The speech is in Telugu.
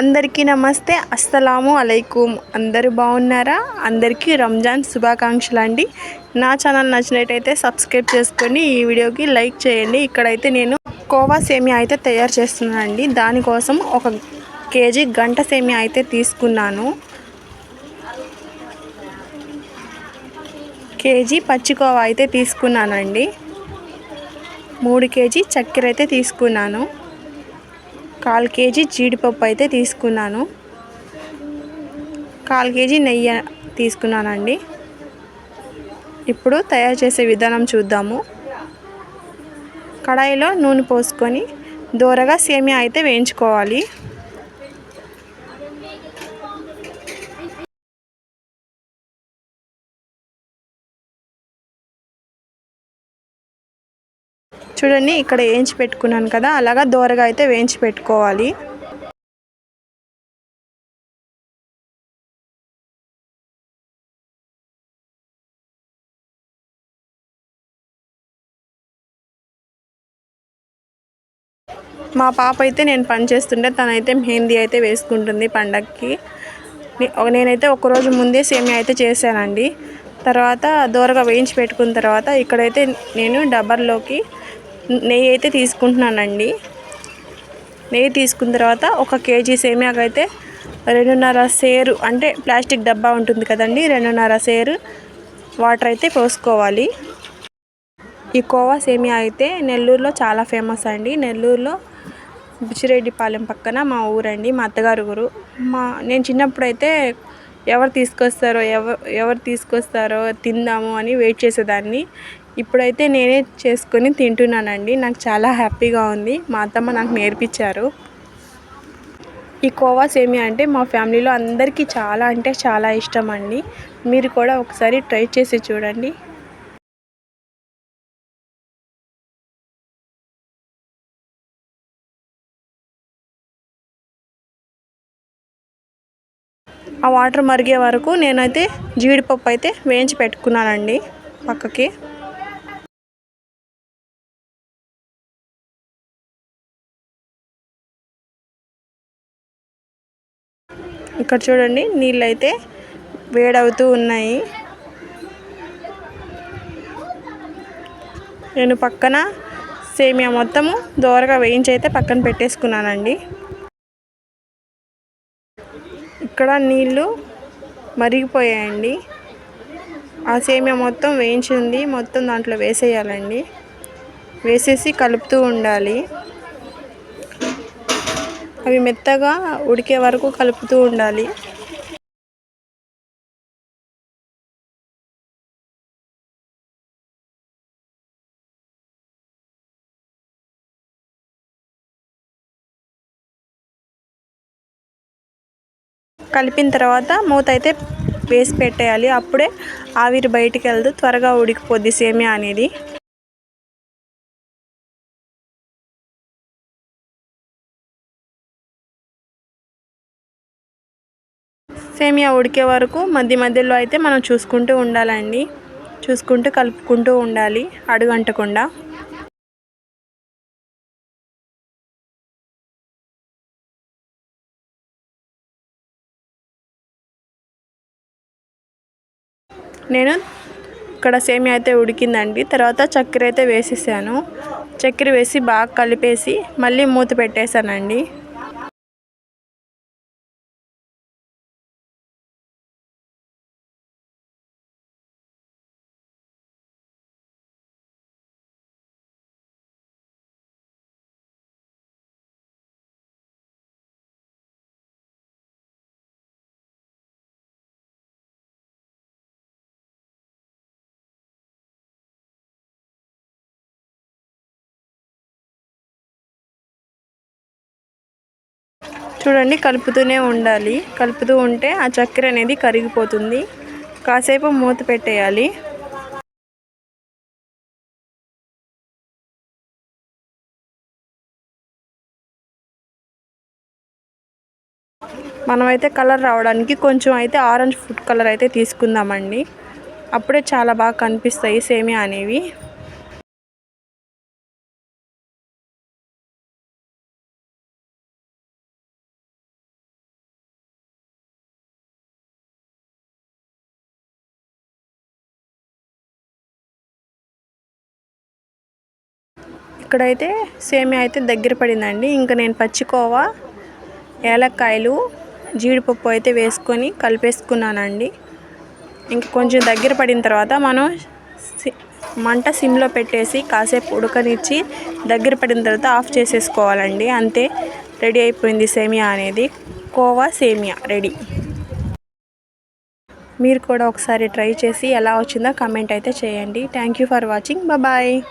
అందరికీ నమస్తే అస్సలాము అలైకుమ్ అందరూ బాగున్నారా? అందరికీ రంజాన్ శుభాకాంక్షలు అండి. నా ఛానల్ నచ్చినట్టయితే సబ్స్క్రైబ్ చేసుకొని ఈ వీడియోకి లైక్ చేయండి. ఇక్కడైతే నేను కోవా సేమియా అయితే తయారు చేస్తున్నానండి. దానికోసం ఒక కేజీ గంట సేమియా అయితే తీసుకున్నాను. కేజీ పచ్చికోవా అయితే తీసుకున్నానండి. మూడు కేజీ చక్కెర అయితే తీసుకున్నాను. కాల్ కేజీ జీడిపప్పు అయితే తీసుకున్నాను. కాల్ కేజీ నెయ్యి తీసుకున్నానండి. ఇప్పుడు తయారు చేసే విధానం చూద్దాము. కడాయిలో నూనె పోసుకొని దోరగా సేమియా అయితే వేయించుకోవాలి. చూడండి ఇక్కడ వేయించి పెట్టుకున్నాను కదా అలాగా దోరగా అయితే వేయించి పెట్టుకోవాలి. మా పాప అయితే నేను పని చేస్తుంటే తనైతే మెహందీ అయితే వేసుకుంటుంది పండగకి నేనైతే ఒకరోజు ముందే సేమియా అయితే చేశానండి. తర్వాత దూరగా వేయించి పెట్టుకున్న తర్వాత ఇక్కడైతే నేను డబ్బర్లోకి నెయ్యి అయితే తీసుకుంటున్నానండి. నెయ్యి తీసుకున్న తర్వాత ఒక కేజీ సేమియాకి అయితే రెండున్నర సేరు అంటే ప్లాస్టిక్ డబ్బా ఉంటుంది కదండి రెండున్నర సేరు వాటర్ అయితే పోసుకోవాలి. ఈ కోవా సేమియా అయితే నెల్లూరులో చాలా ఫేమస్ అండి. నెల్లూరులో బుచ్చిరెడ్డిపాలెం పక్కన మా ఊరండి మా అత్తగారు ఊరు. మా నేను చిన్నప్పుడు అయితే ఎవరు తీసుకొస్తారో ఎవరు ఎవరు తీసుకొస్తారో తిందాము అని వెయిట్ చేసేదాన్ని. ఇప్పుడైతే నేనే చేసుకొని తింటున్నానండి. నాకు చాలా హ్యాపీగా ఉంది. మా అత్తమ్మ నాకు నేర్పించారు. ఈ కోవా సేమియా అంటే మా ఫ్యామిలీలో అందరికీ చాలా అంటే చాలా ఇష్టం అండి మీరు కూడా ఒకసారి ట్రై చేసి చూడండి. ఆ వాటర్ మరిగే వరకు నేనైతే జీడిపప్పు అయితే వేయించి పెట్టుకున్నానండి పక్కకి. ఇక్కడ చూడండి నీళ్ళు అయితే వేడవుతూ ఉన్నాయి. నేను పక్కన సేమియా మొత్తము దోరగా వేయించి అయితే పక్కన పెట్టేసుకున్నానండి. ఇక్కడ నీళ్ళు మరిగిపోయాయండి. ఆ సేమియా మొత్తం వేయించింది మొత్తం దాంట్లో వేసేయాలండి. వేసేసి కలుపుతూ ఉండాలి. అవి మెత్తగా ఉడికే వరకు కలుపుతూ ఉండాలి. కలిపిన తర్వాత మూత అయితే వేసి పెట్టేయాలి. అప్పుడే ఆవిరి బయటికి వెళ్తూ త్వరగా ఉడికిపోద్ది సేమియా అనేది. సేమియా ఉడికే వరకు మధ్య మధ్యలో అయితే మనం చూసుకుంటూ ఉండాలండి. చూసుకుంటూ కలుపుకుంటూ ఉండాలి అడుగంటకుండా. నేను ఇక్కడ సేమియా అయితే ఉడికిందండి. తర్వాత చక్కెర అయితే వేసేసాను. చక్కెర వేసి బాగా కలిపేసి మళ్ళీ మూత పెట్టేశానండి. చూడండి కలుపుతూనే ఉండాలి. కలుపుతూ ఉంటే ఆ చక్కెర అనేది కరిగిపోతుంది. కాసేపు మూత పెట్టేయాలి. మనమైతే కలర్ రావడానికి కొంచెం అయితే ఆరెంజ్ ఫుడ్ కలర్ అయితే తీసుకుందామండి. అప్పుడే చాలా బాగా కనిపిస్తాయి సేమియా అనేవి. ఇక్కడైతే సేమియా అయితే దగ్గర పడిందండి. ఇంకా నేను పచ్చికోవా ఏలక్కాయలు జీడిపప్పు అయితే వేసుకొని కలిపేసుకున్నానండి. ఇంక కొంచెం దగ్గర పడిన తర్వాత మనం సి- మంట సిమ్లో పెట్టేసి కాసేపు ఉడకనిచ్చి దగ్గర పడిన తర్వాత ఆఫ్ చేసేసుకోవాలండి. అంతే రెడీ అయిపోయింది సేమియా అనేది. కోవా సేమియా రెడీ. మీరు కూడా ఒకసారి ట్రై చేసి ఎలా వచ్చిందో కమెంట్ అయితే చేయండి. Thank you for watching. Bye.